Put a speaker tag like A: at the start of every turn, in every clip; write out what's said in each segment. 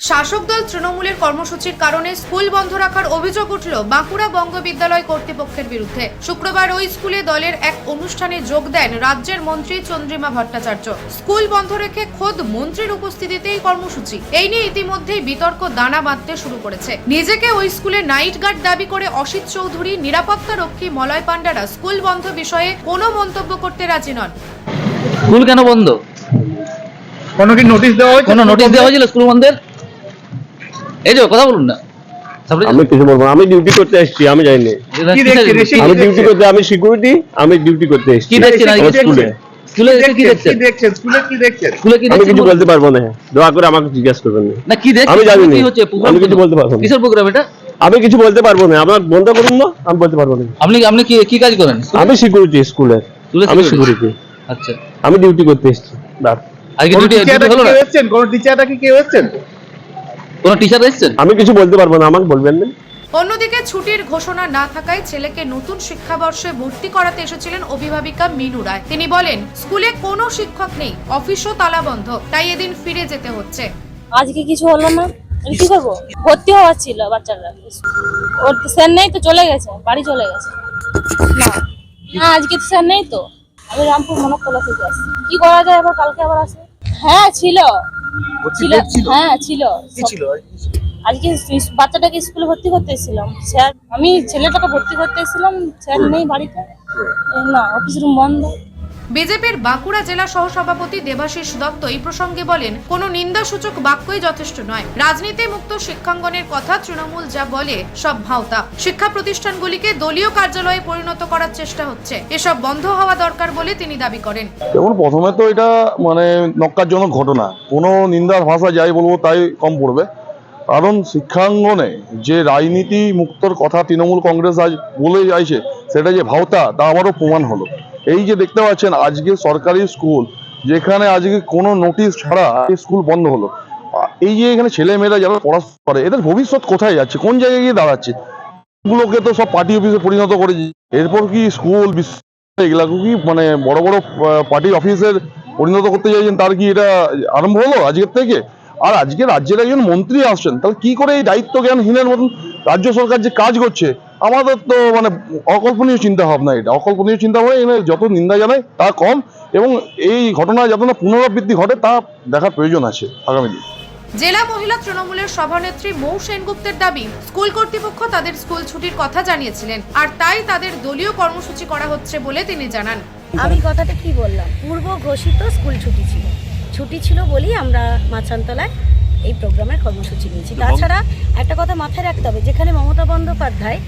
A: শাসক দল তৃণমূলের কর্মসূচির কারণে স্কুল বন্ধ রাখার অভিযোগ উঠল বাঁকুড়া বঙ্গ বিদ্যালয় কর্তৃপক্ষের বিরুদ্ধে। শুক্রবার ওই স্কুলে দলের এক অনুষ্ঠানে যোগ দেন রাজ্যের মন্ত্রী চন্দ্রিমা ভট্টাচার্য। স্কুল বন্ধ রেখে খোদ মন্ত্রীর উপস্থিতিতেই কর্মসূচি। এই নিয়ে ইতিমধ্যেই বিতর্ক দানা বাঁধতে শুরু করেছে। নিজেকে ওই স্কুলে নাইট গার্ড দাবি করে অসিত চৌধুরী নিরাপত্তা রক্ষী মলয় পান্ডারা স্কুল বন্ধ বিষয়ে কোনো মন্তব্য করতে রাজি নন।
B: স্কুল কেন বন্ধ?
C: কোনো কি নোটিশ দেওয়া হয়েছে?
B: কোনো নোটিশ দেওয়া হয়েছিল স্কুল বন্ধের? এই যে কথা বলুন না।
D: আমি কিছু বলব আমি ডিউটি করতে এসেছি আমি
C: কি দেখছেন?
D: আমি ডিউটি করতে আমি সিকিউরিটি আমি ডিউটি করতে এসেছি।
B: কি দেখছেন?
D: স্কুলে
B: স্কুলে কি
C: কি স্কুলে কি
B: স্কুলে কি
D: আমি কিছু বলতে পারব না। দয়া করে আমাকে জিজ্ঞাসা করবেন না।
B: না কি দেখছেন?
D: আমি জানি না।
B: কি হচ্ছে? program
D: আমি কিছু বলতে পারব
B: কিসের প্রোগ্রাম এটা?
D: আমি কিছু বলতে পারব না। আমার বন্ধ করুন না আমি বলতে পারব না।
B: আপনি আপনি কি কি কাজ করেন?
D: আমি সিকিউরিটি স্কুলের
B: স্কুলের
D: আমি সিকিউরিটি
B: আচ্ছা।
D: আমি ডিউটি করতে এসেছি।
B: আজকে
C: কোন
B: ডিউটি হলো না।
C: কোন টিচারটা কি কেউ এসেছেন?
B: কোনো টিচার এসেছেন?
D: আমি কিছু বলতে পারব না আমাকে বলবেন না।
A: অন্যদিকে ছুটির ঘোষণা না থাকায় ছেলেকে নতুন শিক্ষাবর্ষে ভর্তি করাতে এসেছিলেন অভিভাবিকা মিনু রায়। তিনি বলেন স্কুলে কোনো শিক্ষক নেই অফিসও তালাবন্ধ তাই এদিন ফিরে যেতে হচ্ছে।
E: আজকে কিছু হলো না। আমি কি করব? ভর্তি হওয়ার ছিল বাচ্চারা। ওর তো স্যার নেই তো চলে গেছে বাড়ি চলে গেছে। না না আজকে তো স্যার নেই তো। আমি রামপুর মনকতলা থেকে আসছি। কি করা যায় আবার কালকে আবার আসে হ্যাঁ ছিল। ছিল হ্যাঁ ছিল। আজকে ইস- বাচ্চাটাকে স্কুলে ভর্তি করতে এসেছিলাম। স্যার আমি ছেলেটাকে ভর্তি করতে এসেছিলাম। স্যার নেই বাড়িতে। না অফিস রুম বন্ধ।
A: বিজেপির বাঁকুড়া জেলা সহসভাপতি দেবাশিস দত্ত এই প্রসঙ্গে বলেন, কোনো নিন্দাসূচক বাক্যই যথেষ্ট নয়। রাজনীতি মুক্ত শিক্ষাঙ্গনের কথা তৃণমূল যা বলে, সব ভাওতা। শিক্ষা প্রতিষ্ঠানগুলিকে দলীয় কার্যালয়ে পরিণত করার চেষ্টা হচ্ছে। এসব বন্ধ হওয়া দরকার বলে তিনি দাবি করেন।
F: দেখুন, প্রথমে তো এটা মানে নক্কারজনক ঘটনা। কোনো নিন্দার ভাষা যাই বলব তাই কম পড়বে। কারণ শিক্ষাঙ্গনে যে রাজনীতি মুক্তর কথা তৃণমূল কংগ্রেস আজ বলে যাইছে, সেটা যে ভাওতা, তা আবারও প্রমাণ হলো। এই যে দেখতে পাচ্ছেন, আজকে সরকারি স্কুল, যেখানে আজকে কোনো নোটিশ ছাড়া স্কুল বন্ধ হলো। এই যে এখানে ছেলে মেয়েরা যারা পড়াশোনা করে, এদের ভবিষ্যৎ কোথায় যাচ্ছে? কোন জায়গায় গিয়ে দাঁড়াচ্ছে? গুলোকে তো সব পার্টি অফিসে পরিণত করেছে এরপর কি স্কুল এগুলাকে কি মানে বড় বড় পার্টি অফিসের পরিণত করতে চাইছেন? তার কি এটা আরম্ভ হলো আজকের থেকে? আর আজকে রাজ্যের একজন মন্ত্রী আসছেন, তাহলে কি করে এই দায়িত্ব জ্ঞানহীনের মতন রাজ্য সরকার যে কাজ করছে? আমাদের তো মানে অকল্পনীয় চিন্তা ভাবনা এটা। অকল্পনীয় চিন্তা ভাবনা এখানে যত নিন্দা জানায় তা কম এবং এই ঘটনা যাতে না পুনরাবৃত্তি ঘটে তা দেখার প্রয়োজন আছে আগামী দিন।
A: জেলা মহিলা তৃণমূলের সভানেত্রী মৌ সেনগুপ্তের দাবি স্কুল কর্তৃপক্ষ তাদের স্কুল ছুটির কথা জানিয়েছিলেন আর তাই তাদের দলীয় কর্মসূচি করা হচ্ছে বলে তিনি জানান।
G: আমি কথাটা কি বললাম? পূর্ব ঘোষিত স্কুল ছুটি ছিল। ছুটি ছিল বলেই আমরা মাছান্তলায় এই প্রোগ্রামের কর্মসূচি নিয়েছি। তাছাড়া একটা কথা মাথায় রাখতে হবে যেখানে মমতা বন্দ্যোপাধ্যায়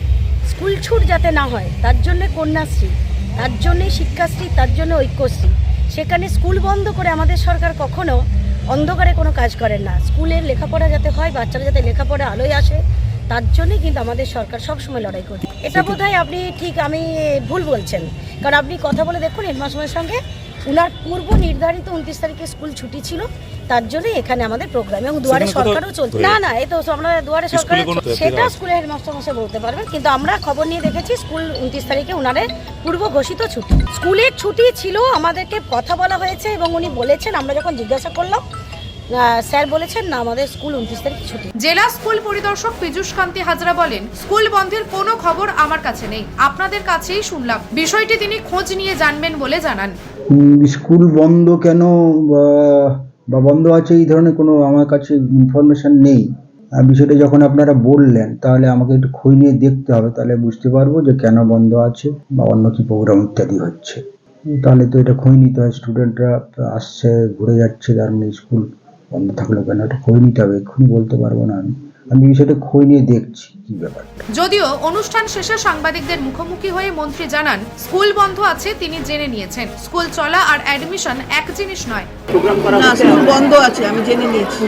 G: স্কুল ছুট যাতে না হয় তার জন্য কন্যাশ্রী তার জন্যে শিক্ষাশ্রী তার জন্য ঐক্যশ্রী সেখানে স্কুল বন্ধ করে আমাদের সরকার কখনো অন্ধকারে কোনো কাজ করেন না। স্কুলের লেখাপড়া যাতে হয় বাচ্চারা যাতে লেখাপড়া আলোয় আসে তার জন্যই কিন্তু আমাদের সরকার সবসময় লড়াই করে এটা বোধহয় আপনি ঠিক আমি ভুল বলছেন। কারণ আপনি কথা বলে দেখুন হেডমাস্টারের সঙ্গে উনার পূর্ব নির্ধারিত উনত্রিশ তারিখে স্কুল ছুটি ছিল তার জন্যই এখানে আমাদের প্রোগ্রাম এবং দুয়ারে সরকারও চলছে। না না এই তো আমরা দুয়ারে সরকার সেটা স্কুলে হেডমাস্টার মশাই বলতে পারবেন কিন্তু আমরা খবর নিয়ে দেখেছি স্কুল উনত্রিশ তারিখে উনাদের পূর্ব ঘোষিত ছুটি। স্কুলের ছুটি ছিল আমাদেরকে কথা বলা হয়েছে এবং উনি বলেছেন আমরা যখন জিজ্ঞাসা করলাম স্যার বলেছেন না আমাদের স্কুল উনত্রিশ তারিখে ছুটি।
A: জেলা স্কুল পরিদর্শক পীযূষ কান্তি হাজরা বলেন স্কুল বন্ধের কোনো খবর আমার কাছে নেই। আপনাদের কাছেই শুনলাম। বিষয়টি তিনি খোঁজ নিয়ে জানবেন বলে জানান।
H: স্কুল বন্ধ কেন বা- বন্ধ আছে এই ধরনের কোনো আমার কাছে ইনফরমেশন নেই। বিষয়টা যখন আপনারা বললেন, তাহলে আমাকে একটু খোঁজ নিয়ে দেখতে হবে, তাহলে বুঝতে পারব যে কেন বন্ধ আছে বা অন্য কি প্রোগ্রাম ইত্যাদি হচ্ছে। তাহলে তো এটা খোঁজ নিতে হয় স্টুডেন্টরা আসছে, ঘুরে যাচ্ছে, তার মানে স্কুল বন্ধ থাকল কেন? এটা খোঁজ নিতে হবে, এক্ষুনি বলতে পারব না আমি। আমি বিষয়টা খোঁজ নিয়ে দেখছি কি ব্যাপার।
A: যদিও অনুষ্ঠান শেষে সাংবাদিকদের মুখোমুখি হয়ে মন্ত্রী জানান স্কুল বন্ধ আছে তিনি জেনে নিয়েছেন। স্কুল চলা আর অ্যাডমিশন এক জিনিস নয়।
I: না স্কুল বন্ধ আছে আমি জেনে নিয়েছি।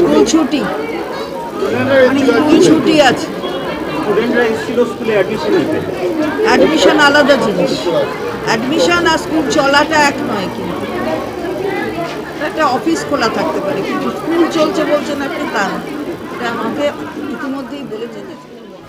I: স্কুল ছুটি। মানে স্কুল ছুটি আছে। অ্যাডমিশন আলাদা জিনিস। অ্যাডমিশন আর স্কুল চলাটা এক নয় কিন্তু। একটা অফিস খোলা থাকতে পারে কিন্তু স্কুল চলছে বলছেন আপনি তা না এটা আমাকে ইতিমধ্যেই বলেছেন যে স্কুল বন্ধ।